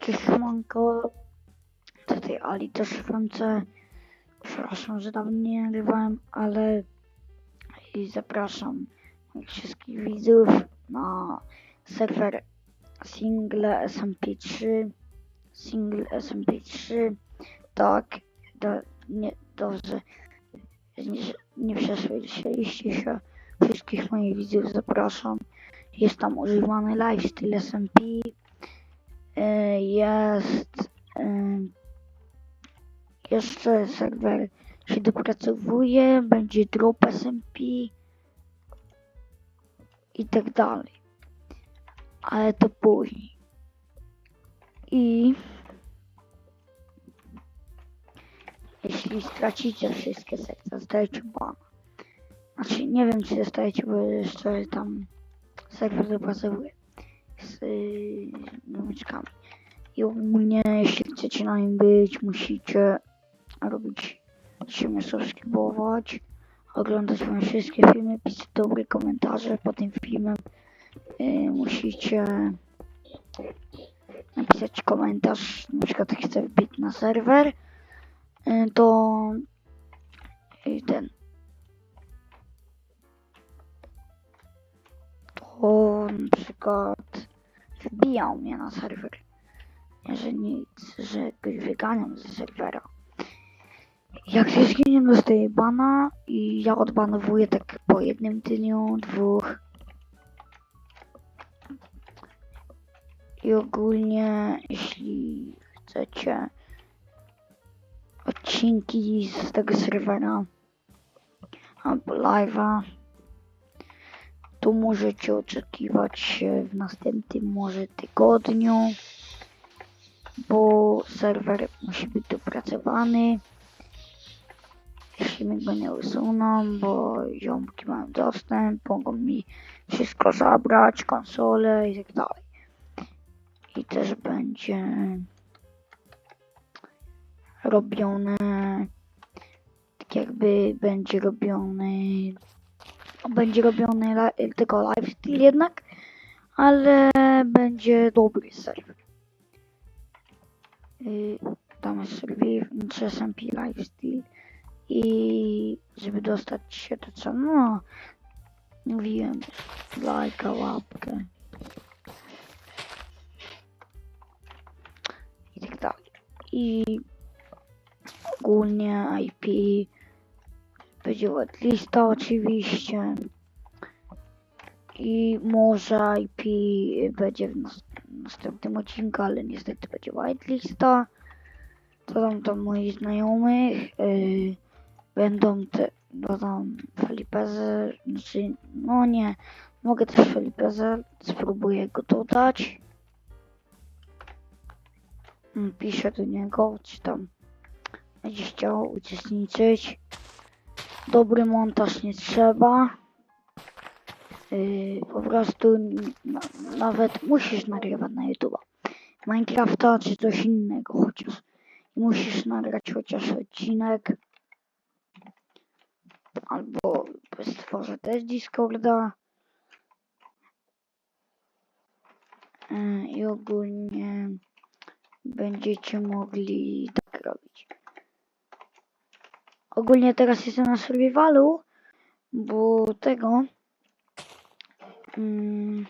Cześć Manko. Tutaj Ali też w ręce. Przepraszam, że dawno nie nagrywałem, ale i zapraszam wszystkich widzów na serwer single SMP3 single SMP3 tak do, nie, dobrze. Nie, nie przesłyszeliście się wszystkich moich widzów zapraszam. Jest tam używany lifestyle SMP Y, jest jeszcze serwer się dopracowuje, będzie drop SMP i tak dalej. Ale to później. I jeśli stracicie wszystkie sekcje, zdajcie bana. Znaczy nie wiem czy dostajecie, bo jeszcze tam serwer dopracowuje z yy, nowiczkami. I ogólnie, jeśli chcecie na nim być, musicie robić, się subskrybować, oglądać moje wszystkie filmy, pisać dobre komentarze pod tym filmem. Yy, musicie napisać komentarz, na przykład chcę wbić na serwer, yy, to yy, ten to na przykład wbijał mnie na serwer. Że nic, że go wyganiam ze serwera. Jak się zginie, dostaję bana i ja odbanowuję tak po jednym dniu, dwóch. I ogólnie, jeśli chcecie odcinki z tego serwera albo live'a, to możecie oczekiwać w następnym może tygodniu, bo serwer musi być dopracowany. Jeśli mi go nie usuną, bo ziomki mają dostęp, mogą mi wszystko zabrać, konsole i tak dalej. I też będzie robione, tak jakby będzie robiony będzie robiony tylko lifestyle jednak, ale będzie dobry serwer. Y, serwer czy SMP lifestyle i żeby dostać się to co, no mówiłem, lajka, łapkę i tak dalej. I ogólnie IP będzie lista oczywiście. I może IP będzie w nas- następnym odcinku, ale niestety będzie whitelista. To tam to moi znajomych. Yy, będą te, dodam Felipezę, znaczy, no nie, mogę też Felipezę, spróbuję go dodać. Mm, Piszę do niego, czy tam będzie chciał uczestniczyć. Dobry montaż nie trzeba. Yy, po prostu n- na, nawet musisz nagrywać na YouTube. Minecrafta czy coś innego chociaż. Musisz nagrać chociaż odcinek. Albo stworzę też Discorda. Yy, I ogólnie będziecie mogli tak robić. Ogólnie teraz jestem na survivalu, bo tego. Mm,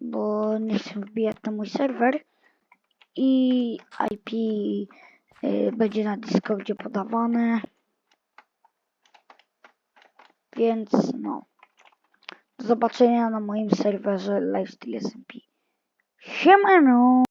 bo nie chcę wbijać na mój serwer i IP y, będzie na Discordzie podawane. Więc no. Do zobaczenia na moim serwerze Lifestyle SMP. Siemano!